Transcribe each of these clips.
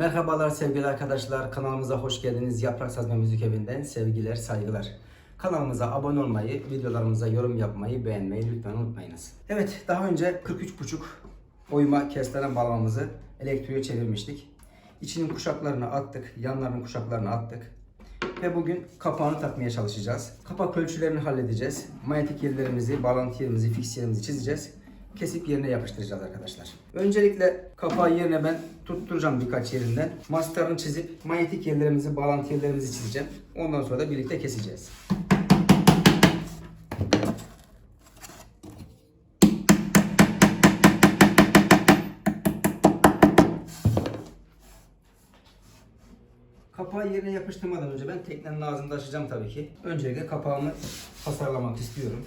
Merhabalar sevgili arkadaşlar. Kanalımıza hoş geldiniz. Yaprak Sazma Müzik Evi'nden sevgiler, saygılar. Kanalımıza abone olmayı, videolarımıza yorum yapmayı, beğenmeyi lütfen unutmayınız. Evet, daha önce 43,5 oyma kestane bağlamamızı elektriğe çevirmiştik. İçinin kuşaklarını attık, yanlarının kuşaklarını attık. Ve bugün kapağını takmaya çalışacağız. Kapak ölçülerini halledeceğiz. Manyetik yerlerimizi, bağlantı yerimizi, fix yerimizi çizeceğiz. Kesip yerine yapıştıracağız arkadaşlar. Öncelikle kapağı yerine ben tutturacağım birkaç yerinden. Mastarını çizip manyetik yerlerimizi, bağlantı yerlerimizi çizeceğim. Ondan sonra da birlikte keseceğiz. Kapağı yerine yapıştırmadan önce ben teknenin ağzını açacağım tabii ki. Öncelikle kapağımı tasarlamak istiyorum.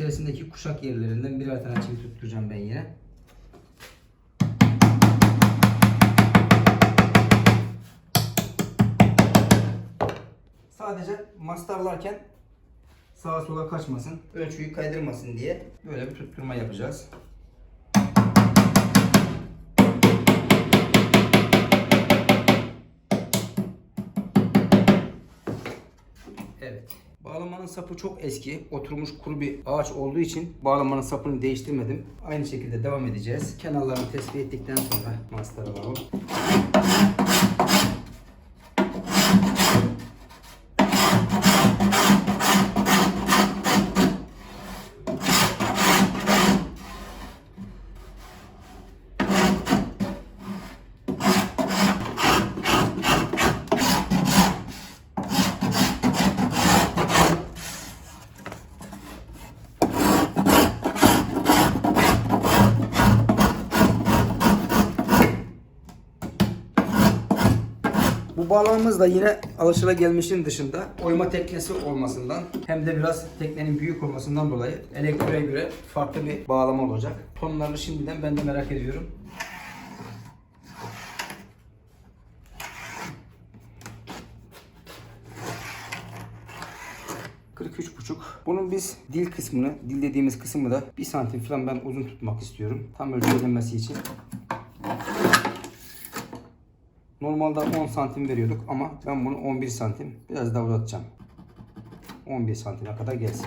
İçerisindeki kuşak yerlerinden birer tane çivi tutturacağım ben yine. Sadece mastarlarken sağa sola kaçmasın, ölçüyü kaydırmasın diye böyle bir tutturma yapacağız. Bağlamanın sapı çok eski, oturmuş kuru bir ağaç olduğu için bağlamanın sapını değiştirmedim. Aynı şekilde devam edeceğiz. Kenarlarını tespit ettikten sonra mastar alalım. Bu bağlamamız da yine alışılagelmişin dışında oyma teknesi olmasından hem de biraz teknenin büyük olmasından dolayı elektriğe göre farklı bir bağlama olacak. Tonlarını şimdiden ben de merak ediyorum. buçuk. Bunun biz dil kısmını, dil dediğimiz kısmı da 1 santim falan ben uzun tutmak istiyorum. Tam ölçülenmesi için. Normalde 10 santim veriyorduk ama ben bunu 11 santim biraz daha uzatacağım. 11 santime kadar gelsin.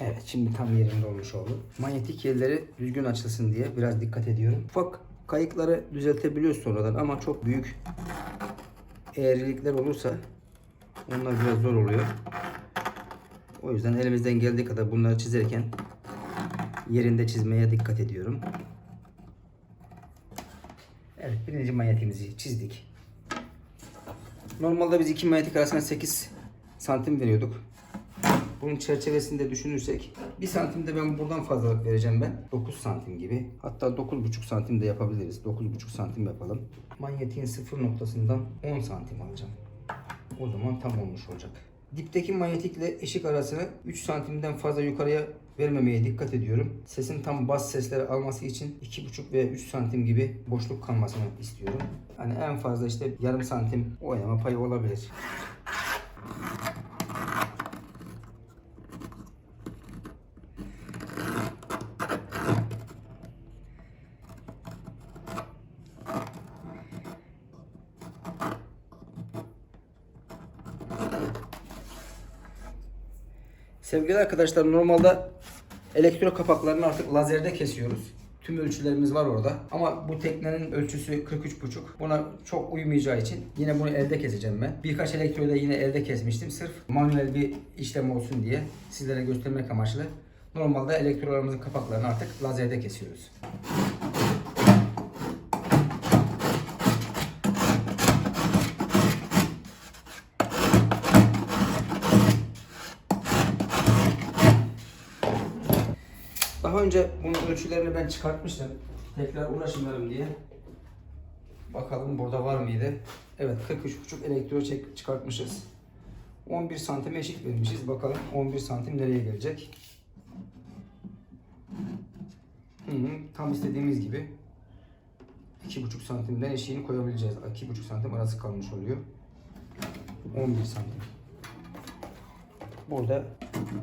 Evet şimdi tam yerinde olmuş oldu. Manyetik yerleri düzgün açılsın diye biraz dikkat ediyorum. Ufak kayıkları düzeltebiliyoruz sonradan ama çok büyük eğrilikler olursa onlar biraz zor oluyor. O yüzden elimizden geldiği kadar bunları çizerken yerinde çizmeye dikkat ediyorum. Birinci manyetimizi çizdik. Normalde biz iki manyetik arasında 8 santim veriyorduk. Bunun çerçevesinde düşünürsek 1 santim de ben buradan fazlalık vereceğim ben. 9 santim gibi. Hatta 9,5 santim de yapabiliriz. 9,5 santim yapalım. Manyetiğin sıfır noktasından 10 santim alacağım. O zaman tam olmuş olacak. Dipteki manyetikle eşik arasını 3 santimden fazla yukarıya vermemeye dikkat ediyorum. Sesin tam bas sesleri alması için 2,5 veya 3 santim gibi boşluk kalmasını istiyorum. Hani en fazla işte yarım santim oynama payı olabilir. Sevgili arkadaşlar normalde elektro kapaklarını artık lazerde kesiyoruz. Tüm ölçülerimiz var orada. Ama bu teknenin ölçüsü 43,5. Buna çok uymayacağı için yine bunu elde keseceğim ben. Birkaç elektroyu da yine elde kesmiştim. Sırf manuel bir işlem olsun diye sizlere göstermek amaçlı. Normalde elektrolarımızın kapaklarını artık lazerde kesiyoruz. Daha önce bunun ölçülerini ben çıkartmıştım. Tekrar uğraşmayalım diye. Bakalım burada var mıydı? Evet 43,5 elektro çek çıkartmışız. 11 santim eşik vermişiz. Bakalım 11 santim nereye gelecek? Hı hı, tam istediğimiz gibi 2,5 santimden eşiğini koyabileceğiz. 2,5 santim arası kalmış oluyor. 11 santim. Burada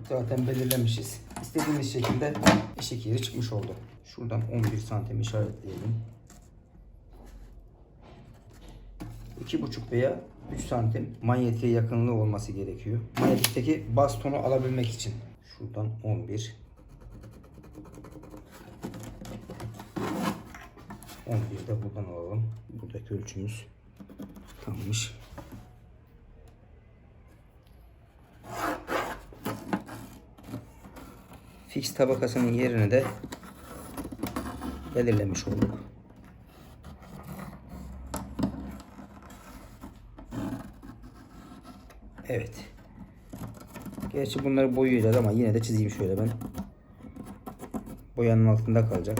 zaten belirlemişiz. İstediğimiz şekilde eşek yeri çıkmış oldu. Şuradan 11 santim işaretleyelim. 2,5 veya 3 santim manyetiğe yakınlığı olması gerekiyor. Manyetikteki bastonu alabilmek için. Şuradan 11 11 de buradan alalım. Buradaki ölçümüz tammış. Fix tabakasının yerini de belirlemiş olduk. Evet. Gerçi bunları boyayacağız ama yine de çizeyim şöyle ben. Boyanın altında kalacak.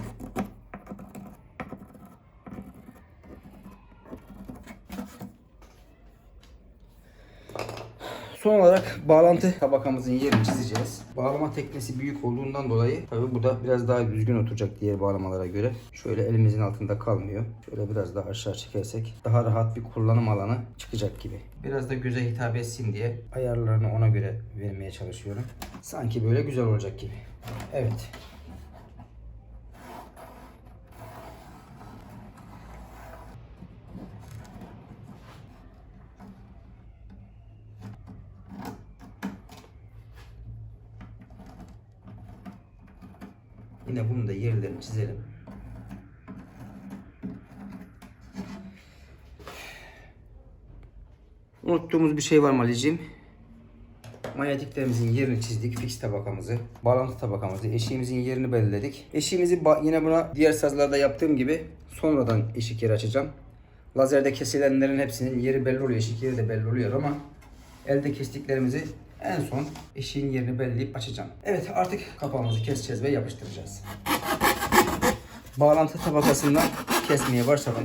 Son olarak bağlantı tabakamızın yerini çizeceğiz. Bağlama teknesi büyük olduğundan dolayı tabi bu da biraz daha düzgün oturacak diğer bağlamalara göre. Şöyle elimizin altında kalmıyor. Şöyle biraz daha aşağı çekersek daha rahat bir kullanım alanı çıkacak gibi. Biraz da göze hitap etsin diye ayarlarını ona göre vermeye çalışıyorum. Sanki böyle güzel olacak gibi. Evet. Yine bunun da yerlerini çizelim. Unuttuğumuz bir şey var mı Ali'ciğim? Manyetiklerimizin yerini çizdik. Fix tabakamızı, bağlantı tabakamızı, eşiğimizin yerini belirledik. Eşiğimizi yine buna diğer sazlarda yaptığım gibi sonradan eşik yeri açacağım. Lazerde kesilenlerin hepsinin yeri belli oluyor. Eşik yeri de belli oluyor ama elde kestiklerimizi en son eşiğin yerini belirleyip açacağım. Evet artık kapağımızı keseceğiz ve yapıştıracağız. Bağlantı tabakasından kesmeye başladım.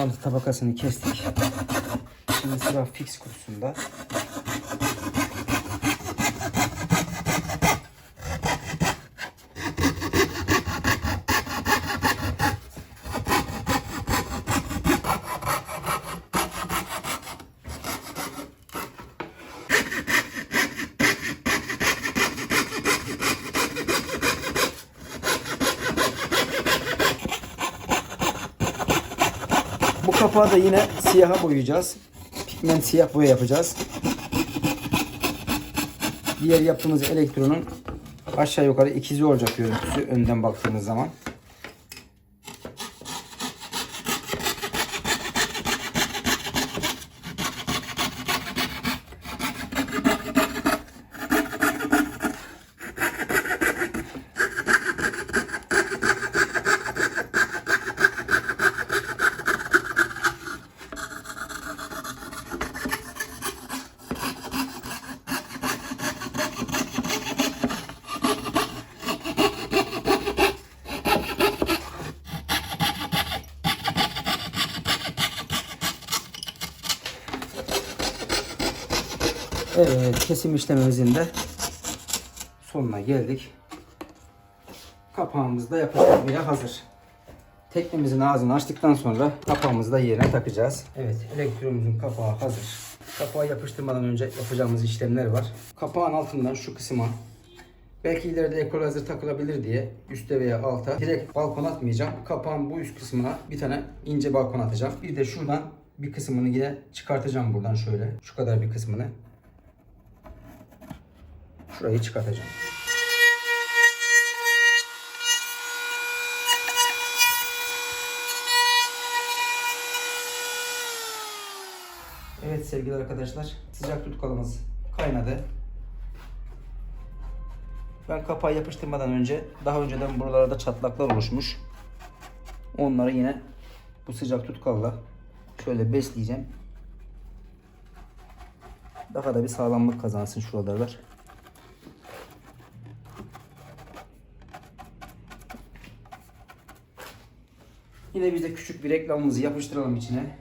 Bağlantı tabakasını kestik. Şimdi sıra fix kutusunda. Bu kapağı da yine siyaha boyayacağız. Pigment siyah boya yapacağız. Diğer yaptığımız elektronun aşağı yukarı ikizi olacak görüntüsü önden baktığımız zaman. Evet, kesim işlemimizin de sonuna geldik. Kapağımız da yapıştırmaya hazır. Teknemizin ağzını açtıktan sonra kapağımızı da yerine takacağız. Evet, elektromuzun kapağı hazır. Kapağı yapıştırmadan önce yapacağımız işlemler var. Kapağın altından şu kısma Belki ileride equalizer takılabilir diye üstte veya alta direkt balkon atmayacağım. Kapağın bu üst kısmına bir tane ince balkon atacağım. Bir de şuradan bir kısmını yine çıkartacağım buradan şöyle. Şu kadar bir kısmını. Şurayı çıkartacağım. Evet sevgili arkadaşlar sıcak tutkalımız kaynadı. Ben kapağı yapıştırmadan önce daha önceden buralarda çatlaklar oluşmuş. Onları yine bu sıcak tutkalla şöyle besleyeceğim. Daha da bir sağlamlık kazansın şuralar. Yine biz de küçük bir reklamımızı yapıştıralım içine.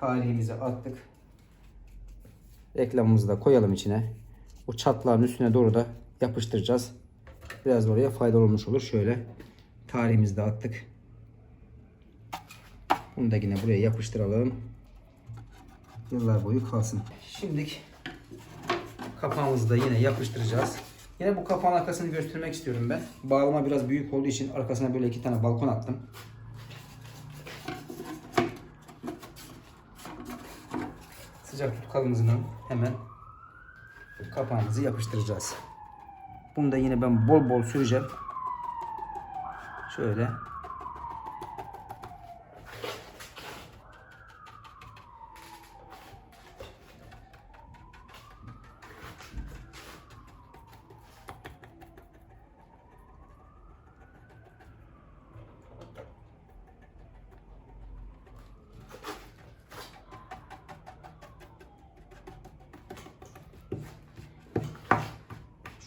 Tarihimizi attık. Reklamımızı da koyalım içine. O çatlağın üstüne doğru da yapıştıracağız. Biraz oraya faydalı olmuş olur. Şöyle tarihimizi de attık. Bunu da yine buraya yapıştıralım. Yıllar boyu kalsın. Şimdi kapağımızı da yine yapıştıracağız. Yine bu kapağın arkasını göstermek istiyorum ben. Bağlama biraz büyük olduğu için arkasına böyle iki tane balkon attım. Sıcak tutkalımızın hemen kapağımızı yapıştıracağız. Bunu da yine ben bol bol süreceğim. Şöyle.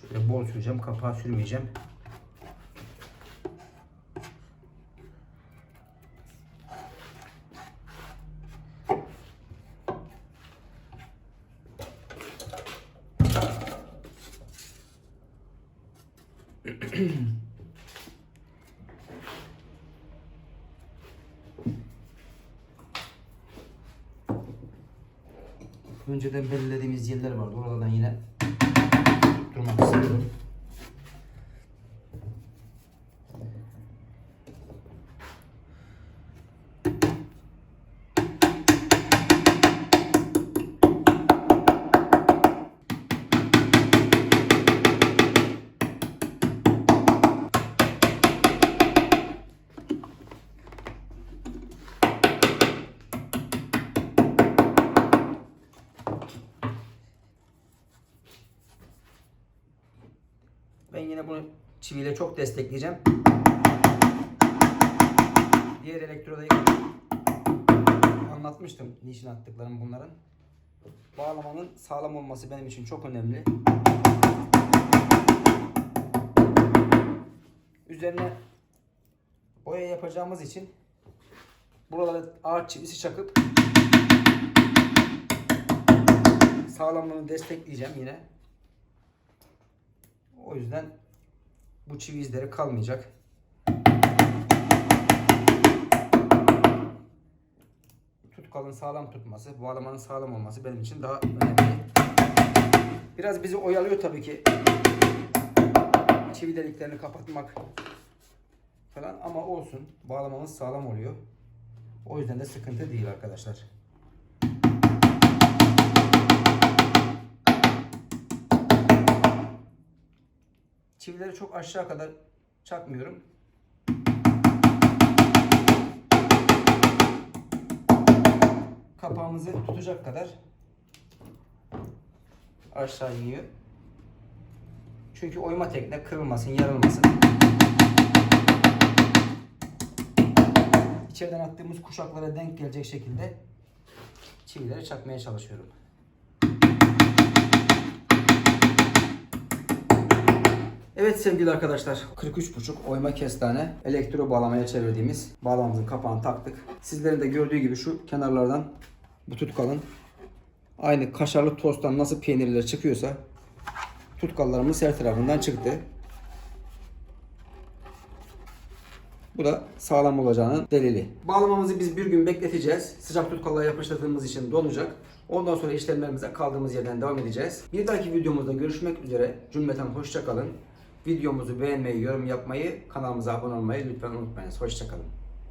Şöyle bol süreceğim. Kapağı sürmeyeceğim. Önceden belirlediğimiz yerler vardı. Oralardan yine turma. Yine bunu çiviyle çok destekleyeceğim. Diğer elektrodayı anlatmıştım niçin attıklarım bunların. Bağlamanın sağlam olması benim için çok önemli. Üzerine boya yapacağımız için buralara ağaç çivisi çakıp sağlamlığını destekleyeceğim yine. O yüzden bu çivi izleri kalmayacak. Tutkalın sağlam tutması, bağlamanın sağlam olması benim için daha önemli. Biraz bizi oyalıyor tabii ki. Çivi deliklerini kapatmak falan ama olsun. Bağlamamız sağlam oluyor. O yüzden de sıkıntı değil arkadaşlar. Çivileri çok aşağı kadar çakmıyorum. Kapağımızı tutacak kadar aşağı iniyor. Çünkü oyma tekne kırılmasın, yarılmasın. İçeriden attığımız kuşaklara denk gelecek şekilde çivileri çakmaya çalışıyorum. Evet sevgili arkadaşlar 43.5 oyma kestane elektro bağlamaya çevirdiğimiz bağlamamızın kapağını taktık. Sizlerin de gördüğü gibi şu kenarlardan bu tutkalın aynı kaşarlı tosttan nasıl peynirler çıkıyorsa tutkallarımız her tarafından çıktı. Bu da sağlam olacağının delili. Bağlamamızı biz bir gün bekleteceğiz. Sıcak tutkallara yapıştırdığımız için donacak. Ondan sonra işlemlerimize kaldığımız yerden devam edeceğiz. Bir dahaki videomuzda görüşmek üzere. Cümleten hoşçakalın. Videomuzu beğenmeyi, yorum yapmayı, kanalımıza abone olmayı lütfen unutmayınız. Hoşçakalın.